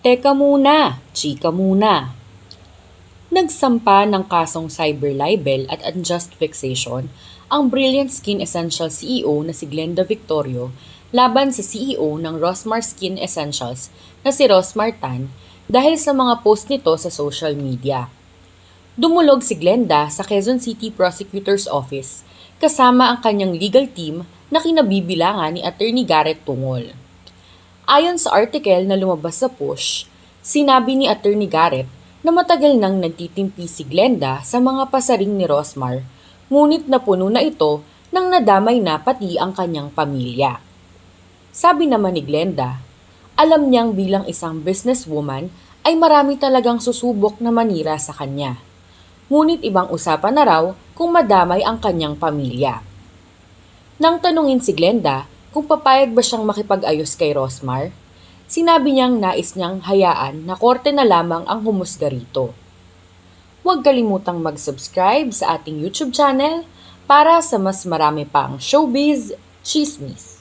Teka muna, chika muna. Nagsampa ng kasong cyber libel at unjust vexation ang Brilliant Skin Essentials CEO na si Glenda Victorio laban sa CEO ng Rosmar Skin Essentials na si Rosmar Tan dahil sa mga post nito sa social media. Dumulog si Glenda sa Quezon City Prosecutor's Office kasama ang kanyang legal team na kinabibilangan ni Attorney Garrett Tungol. Ayon sa article na lumabas sa push, sinabi ni Attorney Garrett na matagal nang nagtitimpi si Glenda sa mga pasaring ni Rosmar, ngunit napuno na ito nang nadamay na pati ang kanyang pamilya. Sabi naman ni Glenda, alam niyang bilang isang businesswoman ay marami talagang susubok na manira sa kanya. Ngunit ibang usapan na raw kung madamay ang kanyang pamilya. Nang tanungin si Glenda kung papayag ba siyang makipag-ayos kay Rosmar, sinabi niyang nais niyang hayaan na korte na lamang ang humusga rito. Huwag kalimutang mag-subscribe sa ating YouTube channel para sa mas marami pang showbiz, chismis.